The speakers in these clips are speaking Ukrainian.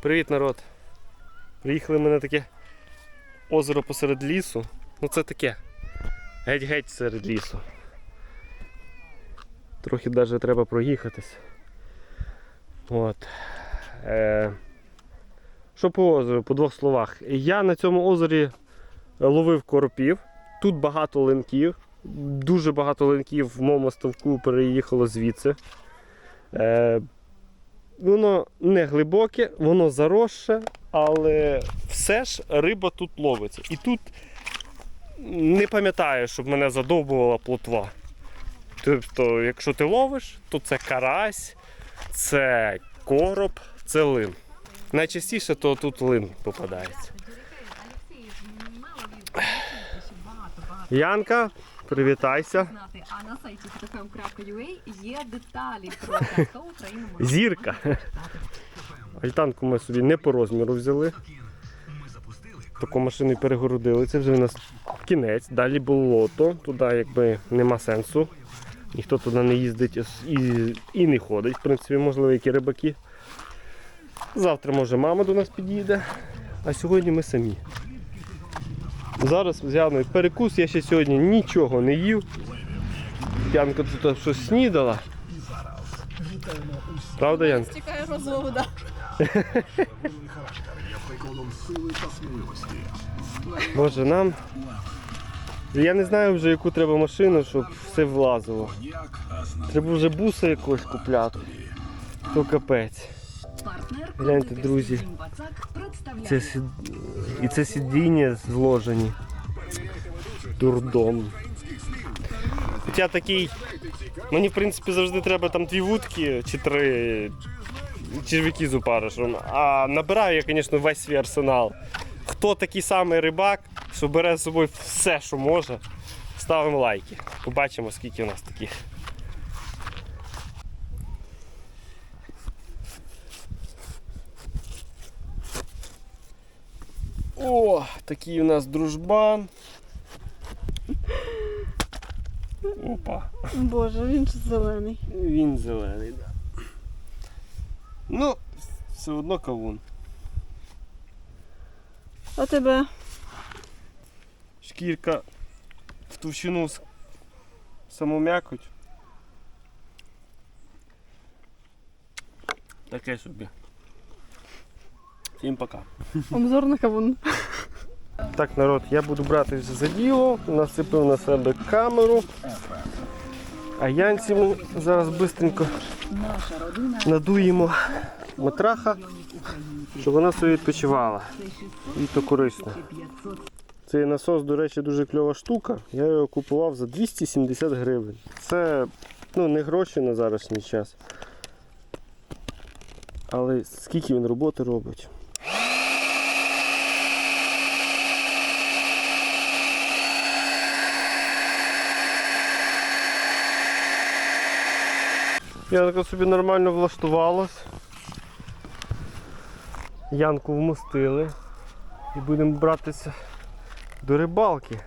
Привіт, народ! Приїхали ми на таке озеро посеред лісу. Ну це таке. Геть-геть серед лісу. Трохи навіть треба проїхатись. От. Е... Що по озеру, по двох словах. Я на цьому озері ловив коропів. Тут багато линків. Дуже багато линків в моєму ставку переїхало звідси. Е... Воно не глибоке, воно заросше, але все ж риба тут ловиться. І тут не пам'ятаю, щоб мене задовбувала плотва. Тобто, якщо ти ловиш, то це карась, це короб, це лин. Найчастіше то тут лин попадається. Янка, привітайся. А на сайті fotofm.ua є деталі про те, Україну Зірка. Альтанку ми собі не по розміру взяли. Таку машину перегородили. Це вже у нас кінець. Далі болото. Туди якби нема сенсу. Ніхто туди не їздить і, і не ходить. В принципі, можливо, які рибаки. Завтра, може, мама до нас підійде, а сьогодні ми самі. Зараз Яною перекус, я ще сьогодні нічого не їв. Янка тут щось снідала. Правда, Янка? Чекає розмову, да. Боже, нам. Я не знаю вже яку треба машину, щоб все влазило. Треба вже буса якогось купляти. То капець. Гляньте, друзі. Це сід... І це сидіння зложені. Дурдом. Хоча такий. Мені в принципі завжди треба там дві вудки чи три черв'яки з опаришем. А набираю я, звісно, весь свій арсенал. Хто такий самий рибак, що бере з собою все, що може, ставимо лайки. Побачимо, скільки у нас таких. О, такий у нас дружбан. Опа. Боже, він ж зелений. Він зелений, так. Да. Ну, все одно кавун. А тебе? Шкірка в товщину саму м'якоть. Таке собі. Всім пока. Обзор на кавун. Так, народ, я буду братися за діло, насипив на себе камеру. А Янці ми зараз швидко надуємо матраха, щоб вона собі відпочивала. І то корисно. Цей насос, до речі, дуже кльова штука. Я його купував за 270 гривень. Це ну, не гроші на зарашній час. Але скільки він роботи робить. Я так собі нормально влаштувалась. Янку вмостили і будемо братися до рибалки.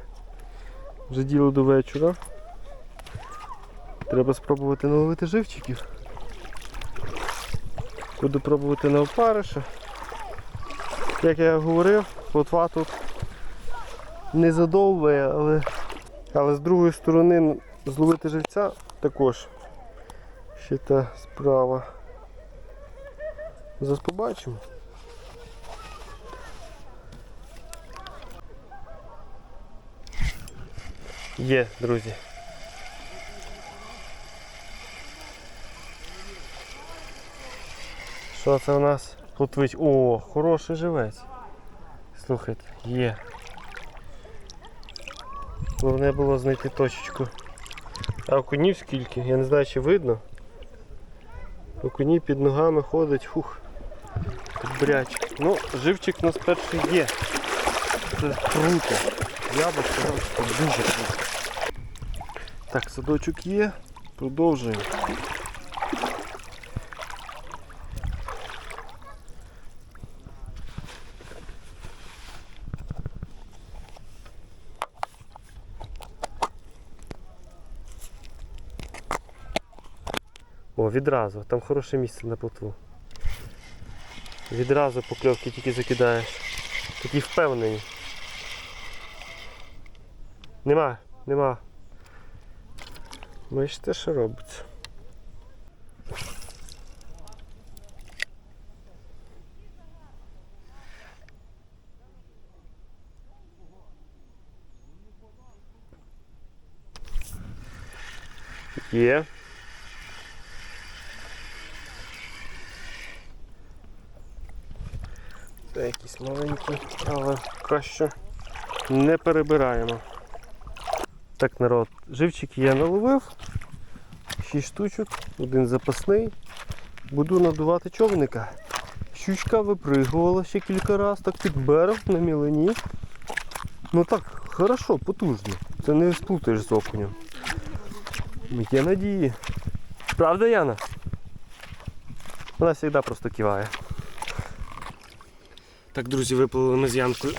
Вже діло до вечора. Треба спробувати наловити живчиків. Буду пробувати на опариша. Як я говорив, плотва тут не задовбує, але, але з другої сторони зловити живця також ще та справа. Зараз побачимо. Є, друзі. Що це у нас? Плотвич. О, хороший живець. Слухайте, є. Головне було знайти точечку. А окунів скільки? Я не знаю, чи видно. Окуні під ногами ходить, фух. Брячик. Ну, живчик у нас перший є. Це круто. Я би сказав, що дуже круто. Так, садочок є. Продовжуємо. Відразу, там хороше місце на плотву. Відразу покльовки тільки закидаєш. Такі впевнені. Нема, нема. Бачите, що робиться. Є. Це якісь маленькі, але краще не перебираємо. Так, народ, живчики я наловив. 6 штучок, один запасний. Буду надувати човника. Щучка випригувала ще кілька разів, так під берег на мілині. Ну так, хорошо, потужно. Це не сплутаєш з окунем. Є надії. Правда, Яна? Вона завжди просто киває. Так, друзі, виплили ми з Янкою.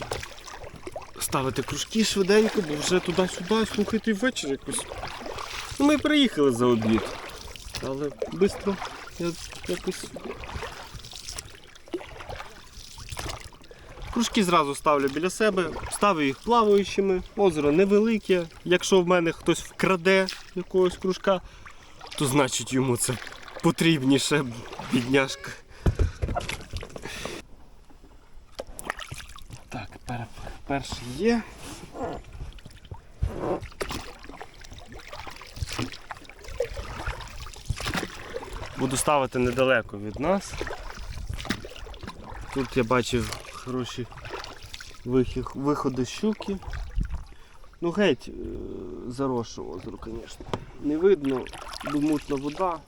Ставити кружки швиденько, бо вже туди-сюди, слухайте, ввечері якось. Ну, ми приїхали за обід. Але швидко я якось. Кружки зразу ставлю біля себе, ставлю їх плаваючими, озеро невелике. Якщо в мене хтось вкраде якогось кружка, то значить йому це потрібніше, бідняшка. Так, пер, перший є. Буду ставити недалеко від нас. Тут я бачив хороші виходи щуки. Ну геть е, заросше озеро, звісно. Не видно, бо мутна вода,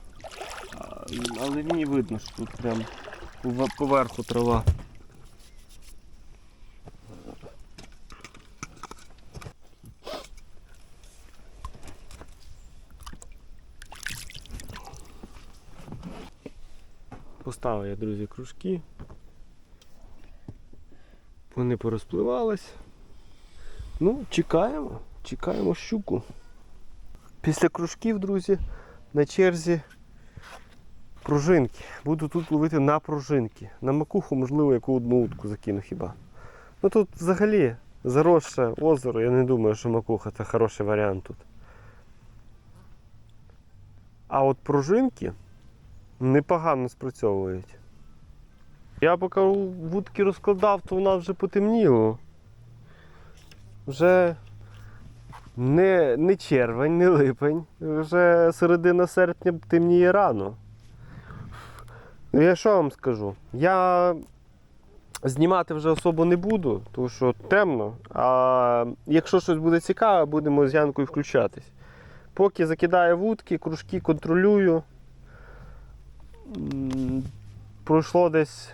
але мені видно, що тут прям поверху трава. Поставив я, друзі, кружки. Вони порозпливались. Ну, чекаємо, чекаємо щуку. Після кружків, друзі, на черзі пружинки. Буду тут ловити на пружинки. На макуху, можливо, яку одну утку закину хіба. Ну тут взагалі заросше озеро, я не думаю, що макуха це хороший варіант тут. А от пружинки непогано спрацьовують. Я поки вудки розкладав, то вона вже потемніло. Вже не, не червень, не липень, вже середина серпня темніє рано. Ну я що вам скажу? Я знімати вже особо не буду, тому що темно. А якщо щось буде цікаве, будемо з Янкою включатись. Поки закидаю вудки, кружки контролюю. Пройшло десь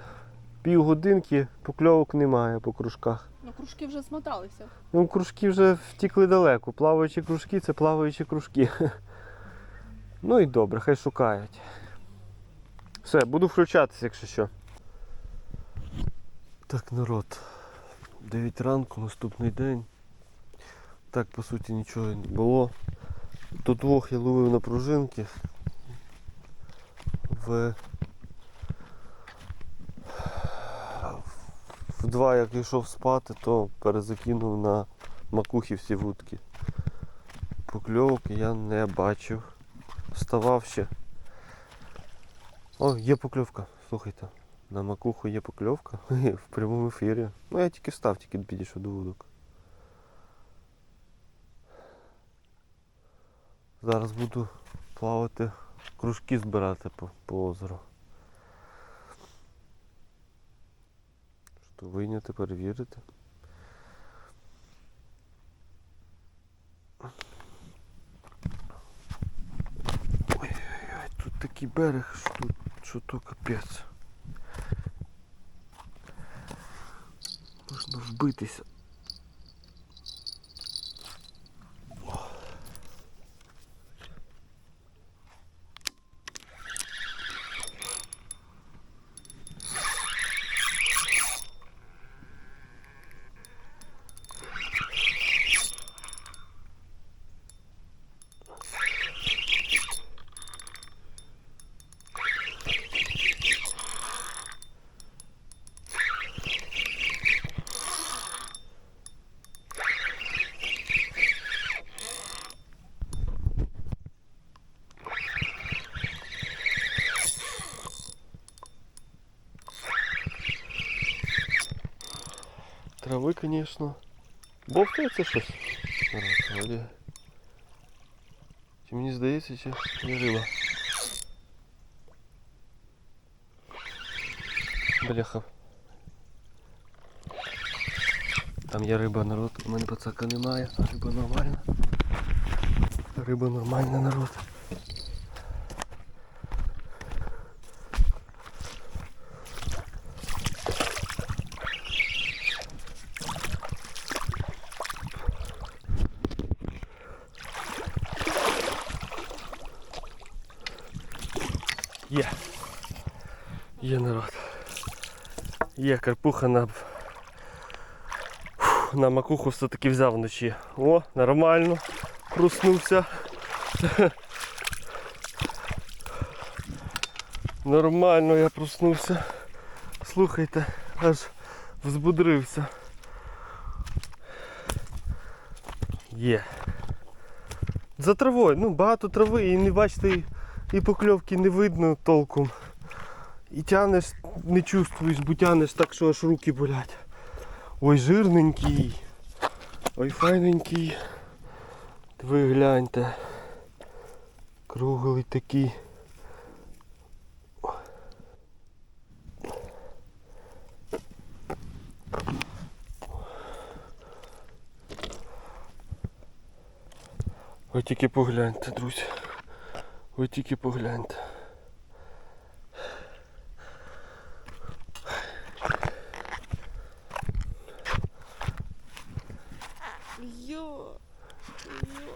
півгодинки, покльовок немає по кружках. Ну, кружки вже смоталися. Ну, кружки вже втікли далеко. Плаваючі кружки це плаваючі кружки. Ну і добре, хай шукають. Все, буду включатися, якщо що. Так, народ. 9 ранку, наступний день. Так, по суті, нічого не було. До двох я ловив на пружинки. В... Два, як йшов спати, то перезакинув на макухи всі вудки. Покльовок я не бачив. Вставав ще. О, є покльовка, слухайте. На макуху є покльовка в прямому ефірі. Ну я тільки встав, тільки підійшов до вудок. Зараз буду плавати, кружки збирати по, по озеру. Що вийняти, перевірити. Ой-ой-ой, тут такий берег, що тут, що то капець. Можна вбитися. трави, звісно. Бовтається щось. Народ, вроді. Чи мені здається, чи не риба? Бляха. Там є риба, народ, у мене пацака немає, а риба нормальна. Риба нормальна, народ. Є карпуха на, на макуху все-таки взяв вночі. О, нормально. Проснувся. Нормально я проснувся. Слухайте, аж взбудрився. Є. За травою, ну багато трави і не бачите, і покльовки не видно толком. І тянеш, не чувствуєш, бо так, що аж руки болять. Ой, жирненький. Ой, файненький. Ви гляньте. Круглий такий. Ви тільки погляньте, друзі. Ви тільки погляньте. Йо. Йо.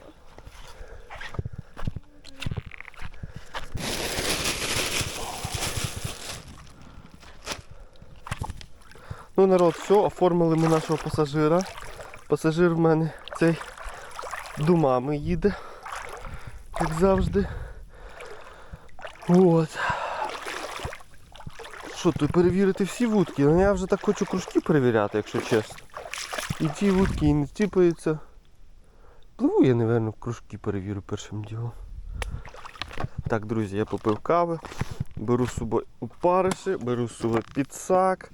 Ну, народ, все, оформили ми нашого пасажира. Пасажир в мене цей до мами їде, як завжди. От. Що тут перевірити всі вудки? Ну я вже так хочу кружки перевіряти, якщо чесно. І ті вудки і не ціпаються. Пливу я, напевно, кружки перевірю першим ділом. Так, друзі, я попив кави, беру з собою опариші, беру з собою підсак.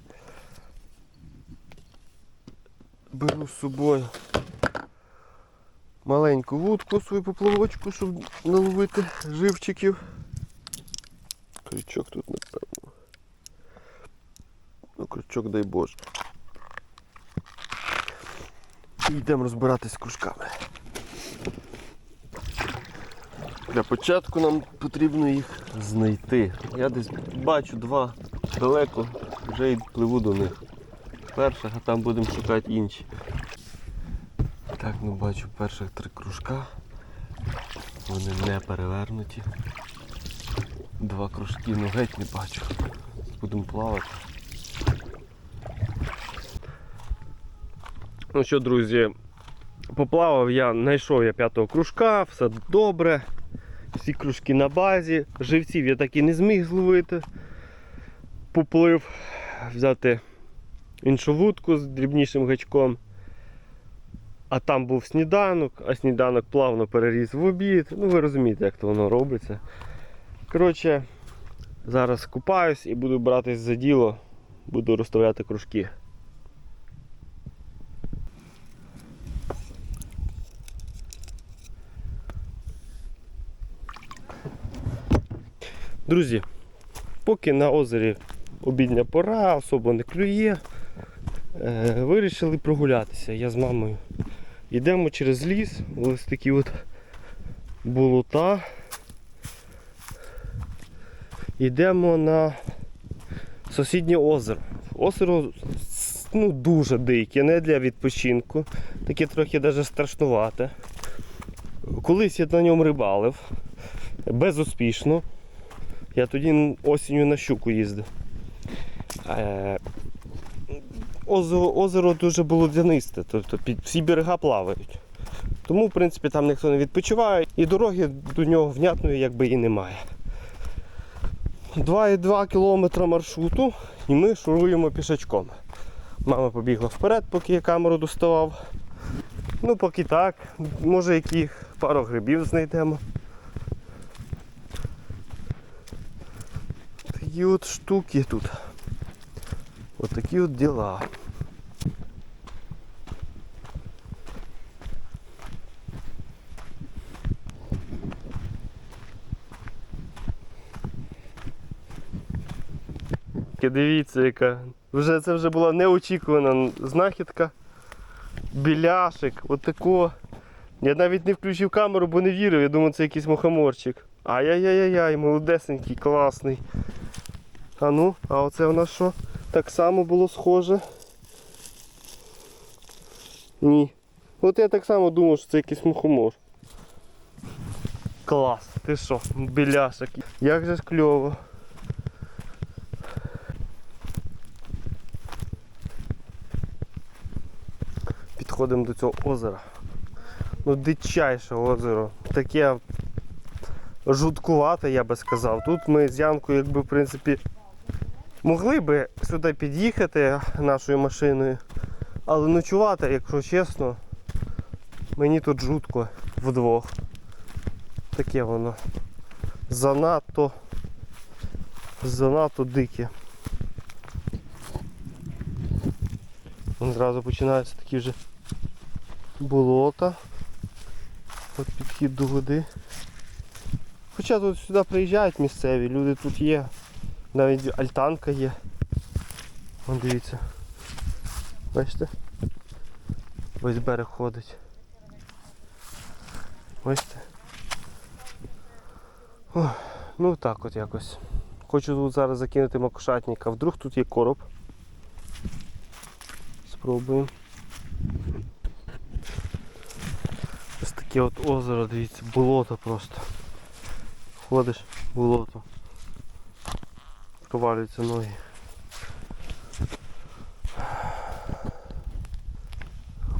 Беру з собою маленьку вудку свою поплавочку, щоб наловити живчиків. Крючок тут напевно. Ну, крючок дай Боже. І йдемо розбиратись з кружками. Для початку нам потрібно їх знайти. Я десь бачу два далеко, вже й пливу до них перших, а там будемо шукати інші. Так, ну бачу перших три кружка. Вони не перевернуті. Два кружки, ну геть не бачу. Будемо плавати. Ну що, друзі, поплавав я, знайшов я п'ятого кружка, все добре. Всі кружки на базі. Живців я так і не зміг зловити. Поплив взяти іншу вудку з дрібнішим гачком. А там був сніданок, а сніданок плавно переріс в обід. Ну ви розумієте, як то воно робиться. Коротше, зараз купаюсь і буду братись за діло, буду розставляти кружки. Друзі, поки на озері обідня пора, особо не клює. Е, вирішили прогулятися. Я з мамою. Йдемо через ліс, ось такі от болота. Йдемо на сусіднє озеро. Озеро ну, дуже дике, не для відпочинку. Таке трохи навіть страшнувате. Колись я на ньому рибалив безуспішно. Я тоді осінню на щуку їздив. Е, озеро, озеро дуже болотянисте, тобто під всі берега плавають. Тому, в принципі, там ніхто не відпочиває і дороги до нього внятної якби і немає. 2,2 кілометра маршруту і ми шуруємо пішачком. Мама побігла вперед, поки я камеру доставав. Ну, поки так, може яких пару грибів знайдемо. такие вот штуки тут. Вот такие вот дела. Дивіться яка. Вже це вже була неочікувана знахідка. Біляшик, отако. Я навіть не включив камеру, бо не вірив. Я думав, це якийсь мухоморчик. Ай-яй-яй-яй, молодесенький, класний. А ну, а оце у нас що? Так само було схоже. Ні. От я так само думав, що це якийсь мухомор. Клас, ти що, біляшик. Як же ж кльово. Підходимо до цього озера. Ну, дичайше озеро. Таке жуткувате, я би сказав. Тут ми з Янкою, якби, в принципі, могли би сюди під'їхати нашою машиною, але ночувати, якщо чесно, мені тут жутко вдвох. Таке воно. Занадто. Занадто дике. Зразу починаються такі вже болота. От підхід до води. Хоча тут сюди приїжджають місцеві, люди тут є. Навіть альтанка є. Вон дивіться. Бачите? Весь берег ходить. Бачите? Ох, ну так от якось. Хочу тут зараз закинути макушатника. Вдруг тут є короб. Спробуємо. Ось таке от озеро, дивіться, болото просто. Ходиш, болото. Провалюються ноги.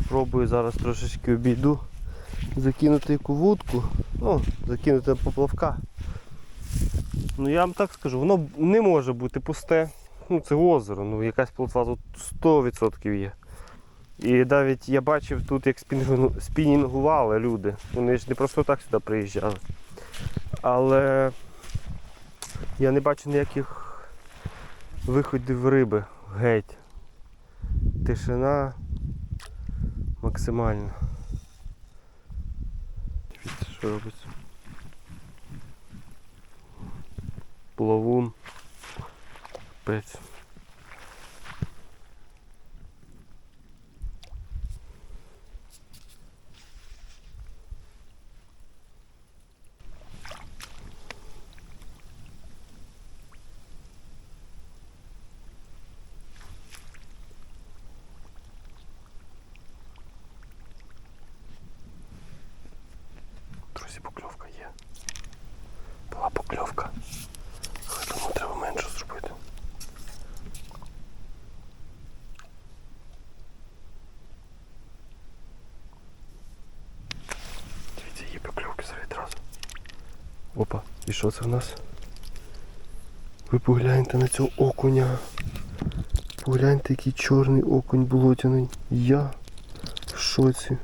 Пробую зараз трошечки обійду. Закинути яку вудку, ну, закинути поплавка. Ну я вам так скажу, воно не може бути пусте. Ну це озеро, ну якась плотва тут 100% є. І навіть я бачив тут, як спінінгу- спінінгували люди. Вони ж не просто так сюди приїжджали. Але я не бачу ніяких виходів риби геть. Тишина максимальна. Дивіться, що робиться. Плавун. Пець. Друзі, покльовка є. Була покльовка. Але тому треба менше зробити. Дивіться, є покльовки зараз відразу. Опа, і що це в нас? Ви погляньте на цього окуня. Погляньте, який чорний окунь болотяний. Я в шоці.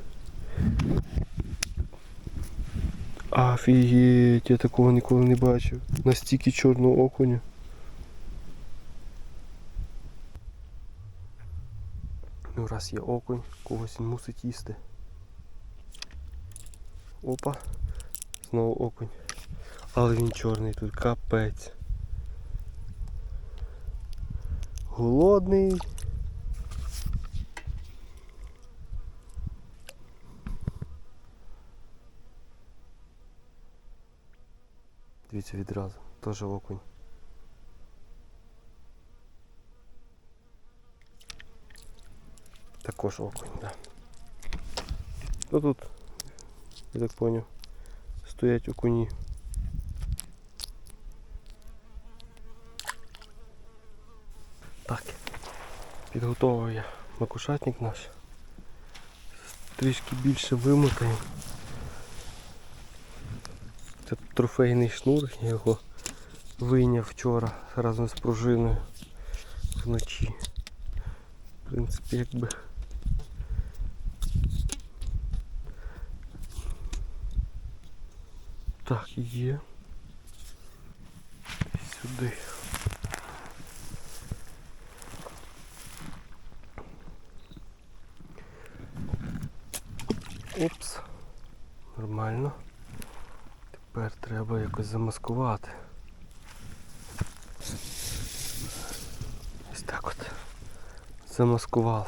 Офігеть, я такого ніколи не бачив. Настільки чорного окуня. Ну, раз є окунь, когось він мусить їсти. Опа. Знову окунь. Але він чорний тут, капець. Голодний. Дивіться відразу, теж окунь. Також окунь. Да. Ну тут, я так поняв, стоять окуні. Підготовив я макушатник наш. Трішки більше вимотаємо. Це трофейний шнур, я його вийняв вчора разом з пружиною вночі. В принципі, якби. Так, є. Сюди. Упс. Нормально. Тепер треба якось замаскувати. Ось так от замаскували.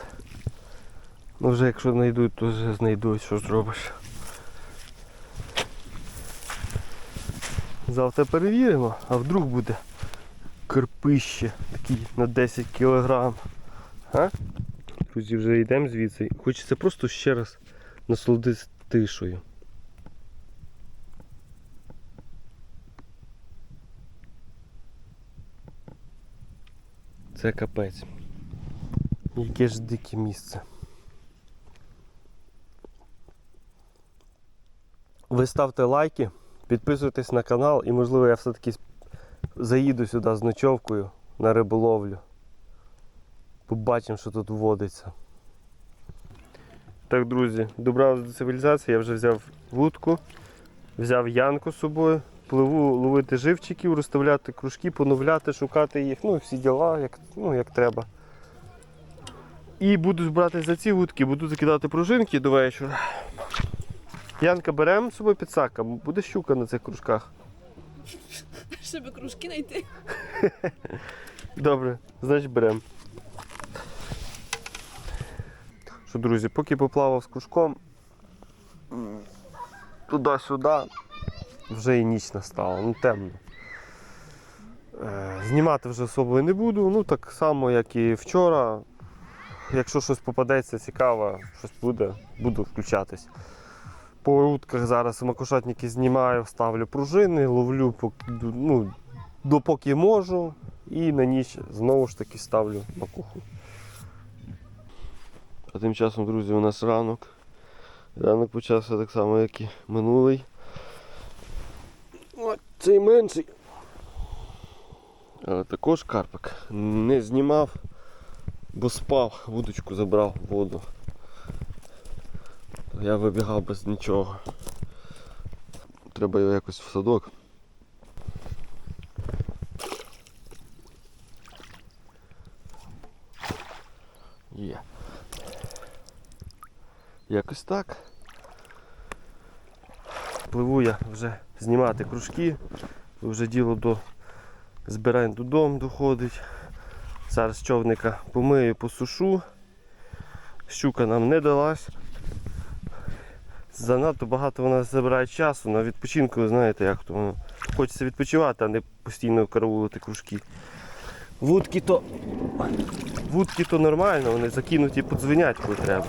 Ну вже якщо знайдуть, то вже знайдуть, що зробиш. Завтра перевіримо, а вдруг буде карпище такий на 10 кілограм. А? Друзі, вже йдемо звідси. Хочеться просто ще раз насолодитися тишою. Це капець. Яке ж дике місце. Ви ставте лайки, підписуйтесь на канал і можливо я все-таки заїду сюди з ночовкою на риболовлю. Побачимо, що тут водиться. Так, друзі, добрався до цивілізації, я вже взяв вудку, взяв янку з собою, пливу ловити живчиків, розставляти кружки, поновляти, шукати їх, ну всі діла, як, ну, як треба. І буду брати за ці вудки, буду закидати пружинки до вечора. Янка беремо з собою підсака, буде щука на цих кружках. Щоб кружки знайти. Добре, значить беремо. Що, друзі, поки поплавав з кружком туди-сюди, вже і ніч настала, ну темно. Е, Знімати вже особливо не буду, ну так само, як і вчора. Якщо щось попадеться цікаве, щось буде, буду включатись. По утках зараз макушатники знімаю, ставлю пружини, ловлю ну, допоки можу. І на ніч знову ж таки ставлю макуху. А тим часом, друзі, у нас ранок. Ранок почався так само, як і минулий. Цей менший. Але також карпик не знімав, бо спав, вудочку забрав воду. Я вибігав без нічого. Треба його якось в садок. Є. Якось так. Пливу я вже знімати кружки. Вже діло до збирань додому доходить. Зараз човника помию, посушу. Щука нам не далась. Занадто багато вона забирає часу. На відпочинку, ви знаєте, як то воно. Хочеться відпочивати, а не постійно караулити кружки. Вудки то Вудки то нормально, вони закинуті подзвенять, коли треба.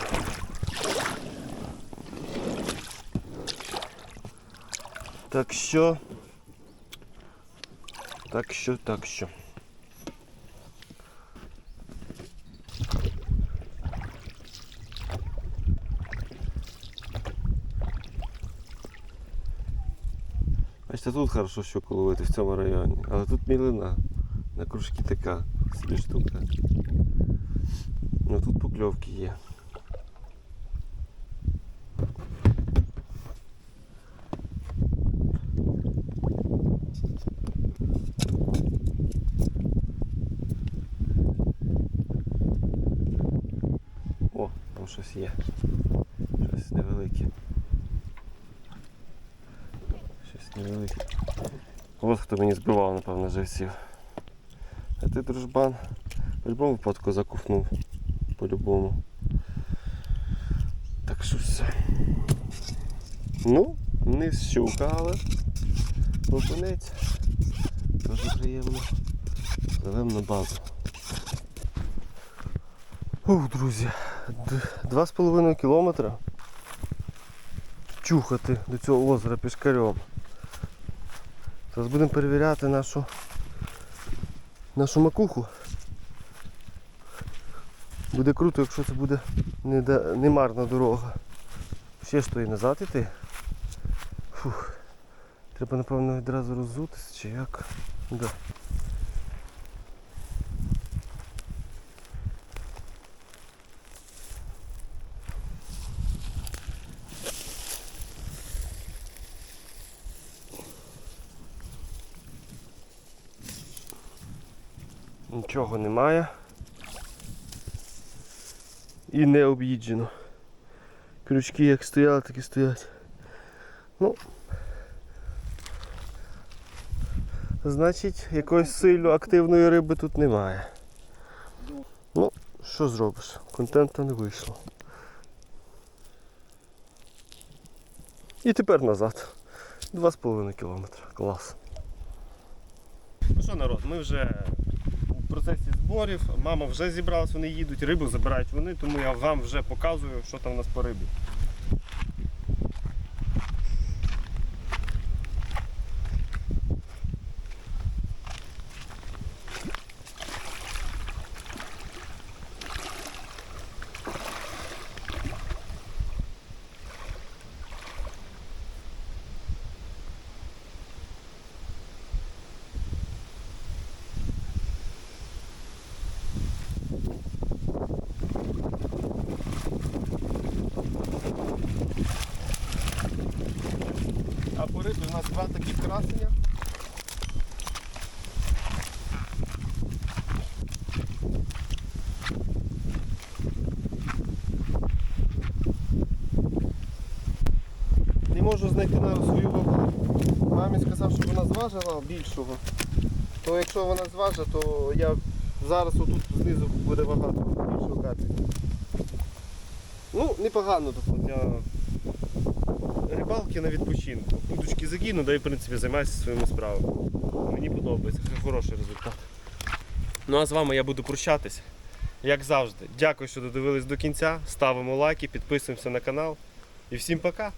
Так що. Так що, так що. Бачите, тут хорошо щуку ловити в цьому районі, але тут мілина. На кружки така собі штука. Ну тут покльовки є. О, там щось є. Щось невелике. Щось невелике. От хто мені збивав, напевно, живців. А ти, дружбан, будь-якому випадку закуфнув. По-любому. Так що все. Ну, не щука, але опинець. Дуже приємно. Завем на базу. Ух, друзі, д- два з половиною кілометра чухати до цього озера пішкарем. Зараз будемо перевіряти нашу нашу макуху. Буде круто, якщо це буде не, да- не марна дорога. Ще ж то і назад іти. Фух. Треба напевно відразу роззутися чи як. Да. Нічого немає. І не об'їджено. Крючки як стояли, так і стоять. Ну. Значить, якоїсь сильно активної риби тут немає. Ну, що зробиш? Контенту не вийшло. І тепер назад. Два з половиною кілометра. Клас. Ну що, народ, ми вже процесі зборів. Мама вже зібралась, вони їдуть, рибу забирають вони, тому я вам вже показую, що там у нас по рибі. А у нас два таких красення. Не можу знайти на свою вагу. Мамі сказав, що вона зважила більшого. То якщо вона зважить, то я зараз отут знизу буде вага більшого карпіка. Ну, непогано для рибалки на відпочинку. Удочки закину, да і в принципі займаюся своїми справами. Мені подобається, це хороший результат. Ну а з вами я буду прощатися. Як завжди, дякую, що додивились до кінця. Ставимо лайки, підписуємося на канал. І всім пока!